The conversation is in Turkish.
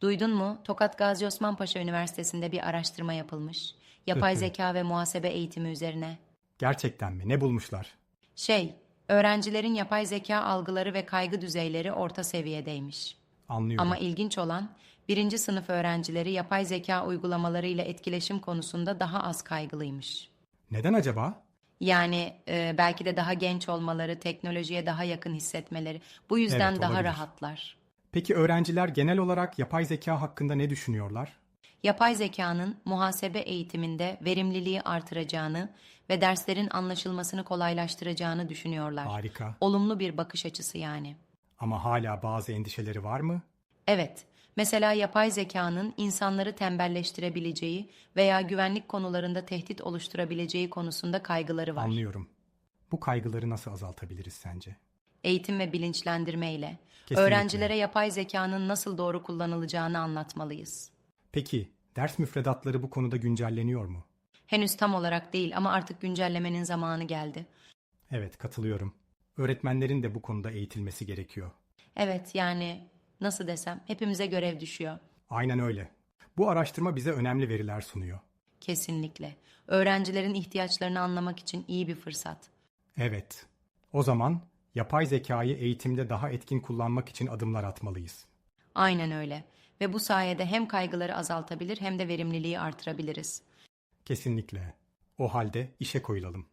Duydun mu? Tokat Gazi Osman Paşa Üniversitesi'nde bir araştırma yapılmış. Yapay zeka ve muhasebe eğitimi üzerine. Gerçekten mi? Ne bulmuşlar? Şey, öğrencilerin yapay zeka algıları ve kaygı düzeyleri orta seviyedeymiş. Anlıyorum. Ama ilginç olan, birinci sınıf öğrencileri yapay zeka uygulamalarıyla etkileşim konusunda daha az kaygılıymış. Neden acaba? Yani e, belki de daha genç olmaları, teknolojiye daha yakın hissetmeleri, bu yüzden Evet, daha olabilir. rahatlar. Peki öğrenciler genel olarak yapay zeka hakkında ne düşünüyorlar? Yapay zekanın muhasebe eğitiminde verimliliği artıracağını ve derslerin anlaşılmasını kolaylaştıracağını düşünüyorlar. Harika. Olumlu bir bakış açısı yani. Ama hala bazı endişeleri var mı? Evet, mesela yapay zekanın insanları tembelleştirebileceği veya güvenlik konularında tehdit oluşturabileceği konusunda kaygıları var. Anlıyorum. Bu kaygıları nasıl azaltabiliriz sence? Eğitim ve bilinçlendirme ile Kesinlikle. öğrencilere yapay zekanın nasıl doğru kullanılacağını anlatmalıyız. Peki, ders müfredatları bu konuda güncelleniyor mu? Henüz tam olarak değil ama artık güncellemenin zamanı geldi. Evet, katılıyorum. Öğretmenlerin de bu konuda eğitilmesi gerekiyor. Evet yani nasıl desem hepimize görev düşüyor. Aynen öyle. Bu araştırma bize önemli veriler sunuyor. Kesinlikle. Öğrencilerin ihtiyaçlarını anlamak için iyi bir fırsat. Evet. O zaman yapay zekayı eğitimde daha etkin kullanmak için adımlar atmalıyız. Aynen öyle. Ve bu sayede hem kaygıları azaltabilir hem de verimliliği artırabiliriz. Kesinlikle. O halde işe koyulalım.